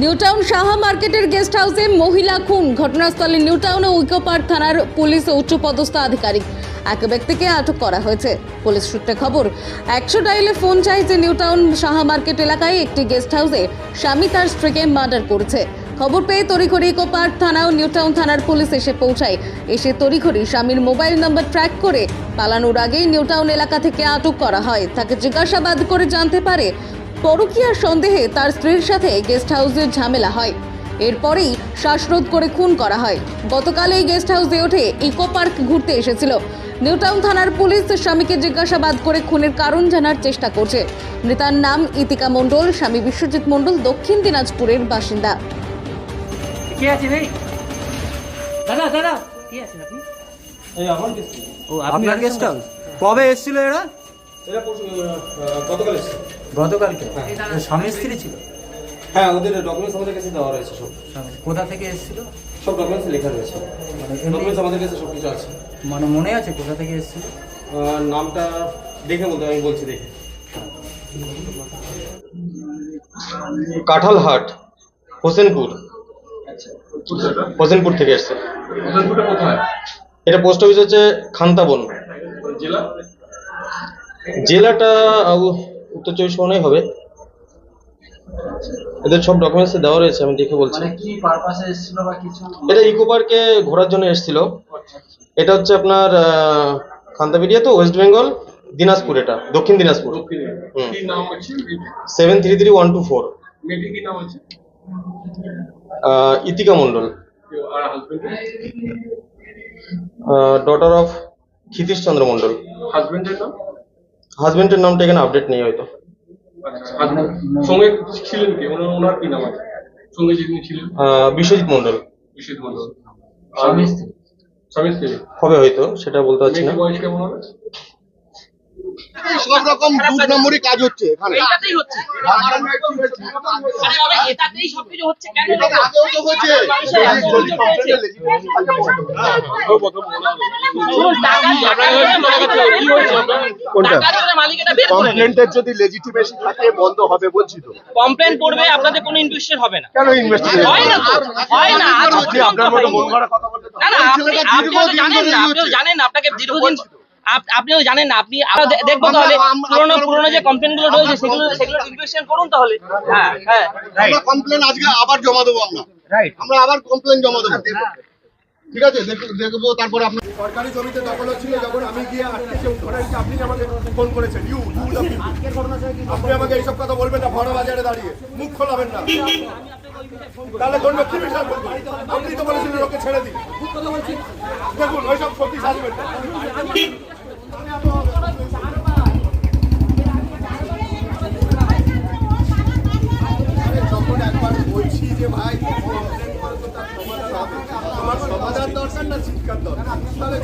নিউটাউন সাহা মার্কেটের গেস্ট হাউসে মহিলা খুন। ঘটনাস্থলে নিউটাউন ও উইকোপার থানার পুলিশ ও উচ্চপদস্থ আধিকারিক। এক ব্যক্তিকে আটক করা হয়েছে। পুলিশ সূত্রে খবর, একশো ডাইলে ফোন চাইছে নিউটাউন সাহা মার্কেট এলাকায় একটি গেস্ট হাউসে স্বামী তার স্ত্রীকে মার্ডার করেছে। খবর পেয়ে তড়িঘড়ি ইকোপার থানা ও নিউটাউন থানার পুলিশ এসে পৌঁছায়। এসে তড়িঘড়ি স্বামীর মোবাইল নম্বর ট্র্যাক করে পালানোর আগেই নিউটাউন এলাকা থেকে আটক করা হয়। তাকে জিজ্ঞাসাবাদ করে জানতে পারে পরকীয়ার সন্দেহে তার স্ত্রীর সাথে গেস্ট হাউসের ঝামেলা হয়। এরপরেই শ্বাসরোধ করে খুন করা হয়। গতকাল এই গেস্ট হাউসে ওঠে ইকো পার্ক ঘুরতে এসেছিল। নিউটাউন থানার পুলিশ স্বামীকে জিজ্ঞাসাবাদ করে খুনের কারণ জানার চেষ্টা করছে। মৃতার নাম ইতিকা মণ্ডল স্বামী বিশ্বজিৎ মণ্ডল দক্ষিণ দিনাজপুরের বাসিন্দা। কে আছে ভাই দাদা দাদা। কে আছেন আপনি? এই আমার guest ও আপনার গেস্ট হাউস কবে এসেছিল এরা? গতকাল এসেছে গতকালকে? এর স্বামী স্ত্রী ছিল? হ্যাঁ ওদের ডকুমেন্টস আমাদের কাছে দেওয়া রয়েছে সব। কোথা থেকে এসেছিল? সব ডকুমেন্টস লেখা রয়েছে। মানে ডকুমেন্টস আমাদের কাছে সব কিছু আছে। মানে মনে আছে কোথা থেকে এসেছিল? নামটা দেখে বলতে আমি বলছি দেখে। কাঁঠালহাট হোসেনপুর। হোসেনপুর থেকে এসছে। এটা পোস্ট অফিস হচ্ছে খান্তাবন। জেলা? জেলাটা উত্তর চব্বিশ পরগনাই হবে। এদের সব ডকুমেন্টস দেওয়া রয়েছে আমি দেখে বলছি। মানে এটা ইকো পার্কে ঘোরার জন্য এসেছিল। এটা হচ্ছে আপনার খান্তাপিডিয়া তো ওয়েস্ট বেঙ্গল দিনাজপুর এটা দক্ষিণ Dinajpur. Seven three three one two four Itika husband daughter of Kshitish Chandra Mondal. হাজবেন্ডের নাম? হাজবেন্ডের নামটা এখানে আপডেট নেই হয়তো আচ্ছা সঙ্গে ছিলেন কে ওনার কি নাম আছে সঙ্গে যিনি ছিলেন বিশ্বজিৎ মণ্ডল বিশেষ মন্ডল স্বামী স্ত্রী স্বামী স্ত্রী হবে হয়তো সেটা বলতে পারছি না বয়স কেমন হবে সব রকম দু নম্বরই কাজ হচ্ছে এখানে এটাতেই হচ্ছে এটাতেই সবকিছু হচ্ছে কেন এটা কমপ্লেন্টের যদি লেজিটিমেসি থাকে বন্ধ হবে বলছি তো কমপ্লেন করবে আপনাদের কোনো হবে না। কেন হয় না হয় না। আপনি আপনার মতো মন গড়া কথা বলতে না না আপনি আপনিও জানেন না আপনিও জানেন আপনাকে দীর্ঘদিন আপনিও জানেন না আপনি দেখব তাহলে পুরোনো পুরোনো যে কমপ্লেনগুলো রয়েছে সেগুলো সেগুলো করুন তাহলে। হ্যাঁ হ্যাঁ। কমপ্লেন আজকে আবার জমা দেবো আমরা। রাইট আমরা আবার কমপ্লেন জমা দেবো। ঠিক আছে দেখ- দেখব, তারপরে আপনার সরকারি জমিতে দখল হচ্ছিল যখন আমি গিয়ে আটকেছে ধরে রেখে আপনি আমাকে ফোন করেছেন ইউ আপনি আমাকে এইসব কথা বলবেন না, ভরা বাজারে দাঁড়িয়ে। মুখ খোলাবেন না। তাহলে কোন কি বিষয় বলব? আপনি তো বলেছিলেন ওকে ছেড়ে দিন। দেখুন, ওইসব সত্যি সাজবেন Anna Schickardon. Stare